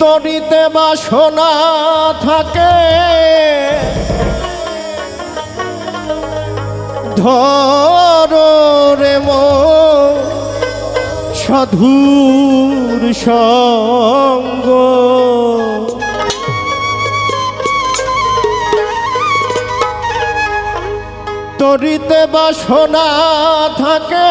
তরিতে বাসনা থাকে। ধর রে সাধুর সঙ্গ। তরিতে বাসনা থাকে।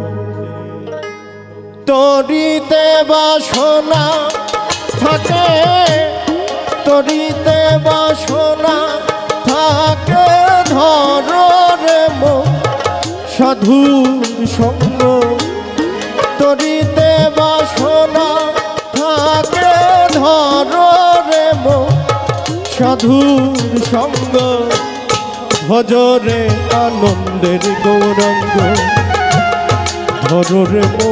তরিতে বাসনা থাকে, তরিতে বাসনা থাকে ধরে মো সাধুর সঙ্গ। তরিতে বাসনা থাকে ধরে মো সাধুর সঙ্গ। ভজরে আনন্দের গৌরঙ্গ রে মো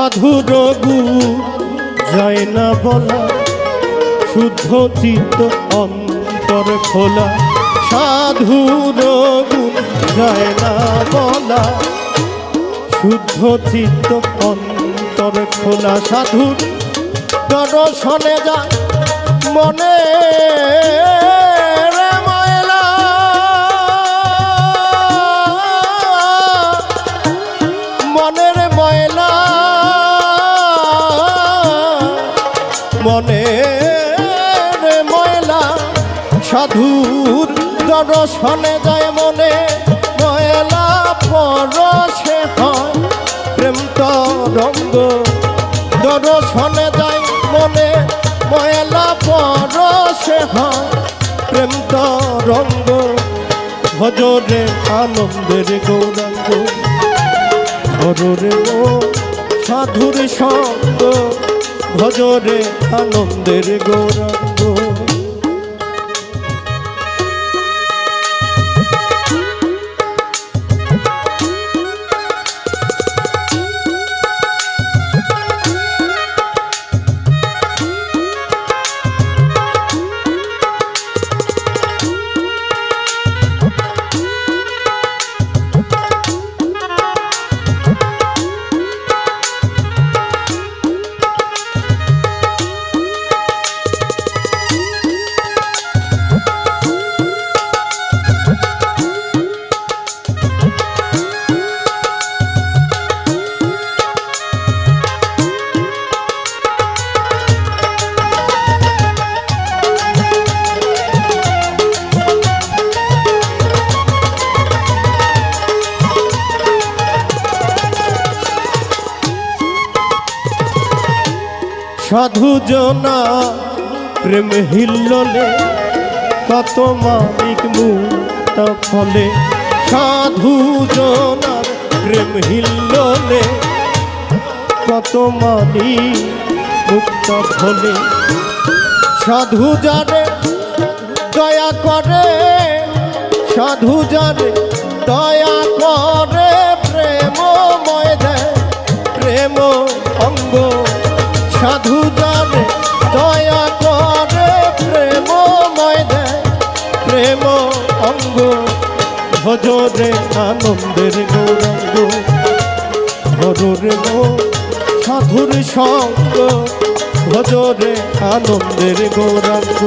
সাধু রঘু যায় না বলা, শুদ্ধ চিত্ত অন্তর খোলা। সাধু রঘু যায় না বলা, শুদ্ধ চিত্ত অন্তর খোলা। সাধুর দর্শনে যায় মনে মনের ময়লা, সাধুর দর্শনে যায় মনে, ময়লা পরশে হয়, প্রেম তরঙ্গ দর্শনে যায় মনে, ময়লা পরশে হয়, প্রেম তরঙ্গ ভজরে আনন্দের গৌরাঙ্গ ধরে ও সাধুর সঙ্গ ভজরে আনন্দের গৌরাঙ্গ সাধু জনা, প্রেম হিল্ললে, কত মানিক মুক্ত ফলে। সাধু জনার প্রেম হিল্ললে, কত মানি মুক্ত ফলে। সাধু জানে, দয়া করে। সাধু জানে ভজরে আনন্দের গৌরাঙ্গ। ভজরে মো সাধুর সঙ্গ ভজরে আনন্দের গৌরাঙ্গ।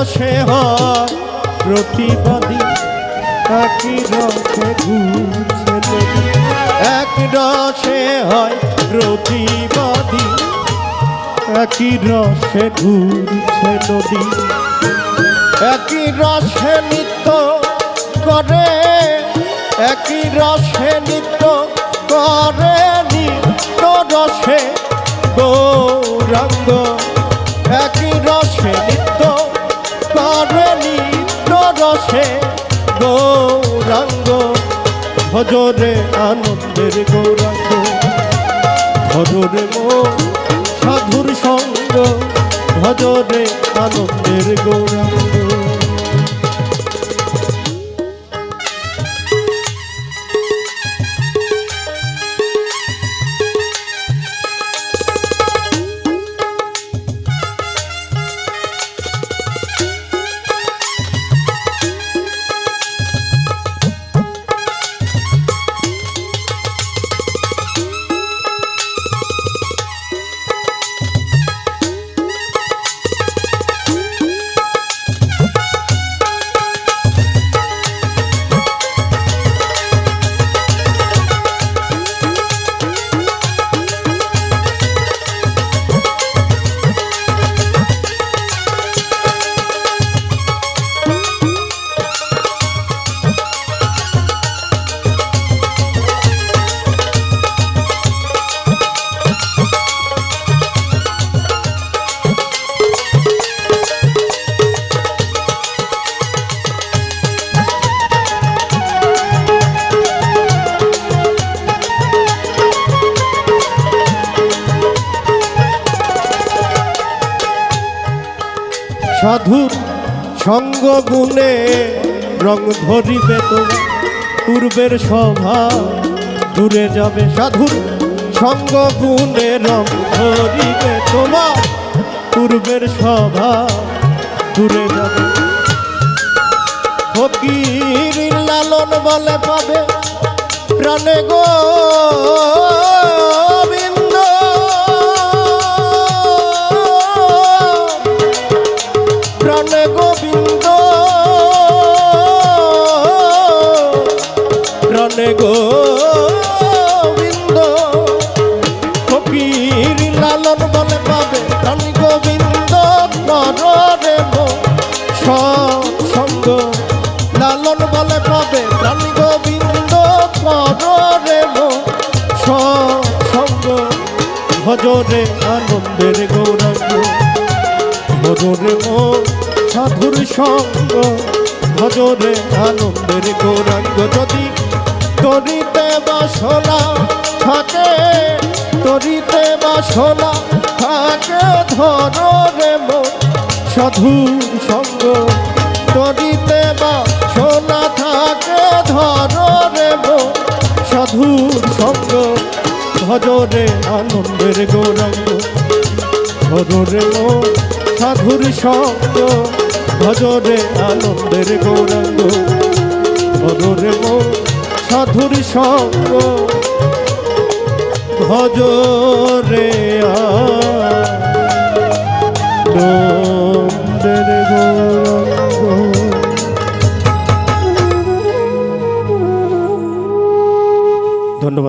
রসে হয় প্রতিবাদী। একই রসে এক রসে হয় প্রতিবাদী। একই রসে ঘুরছে নদী। একই রসে নৃত্য করে। একই রসে নৃত্য করে নিত্য রসে গৌরাঙ্গ। একই রসে নিত্য রসে গৌরাঙ্গ ভজরে আনন্দের গৌরাঙ্গ। ভজরে মো সাধুর সঙ্গ ভজরে আনন্দের গৌরাঙ্গ। সাধুর সঙ্গ গুণে রং ধরিবে তোমার পূর্বের সভা দূরে যাবে। সাধুর সঙ্গ গুণে রং ধরিবে তোমার। পূর্বের সভা দূরে যাবে। ফকির লালন বলে পাবে প্রাণে গো। ভজরে আনন্দের গৌরাঙ্গ। ভজরে মো সাধুর সঙ্গ। ভজরে আনন্দের গৌরাঙ্গ যদি তরিতে বাসনা থাকে, তরিতে বাসনা থাকে ধরে মো সাধু সঙ্গ তরিতে বাসনা থাকে ধরে মো সাধুর সঙ্গ ভজরে আনন্দের গৌরাঙ্গ। ভজরে মো সাধুর সঙ্গ ভজরে আনন্দের গৌরাঙ্গ। ভজরে মো সাধুর সঙ্গ ভজরে আনন্দের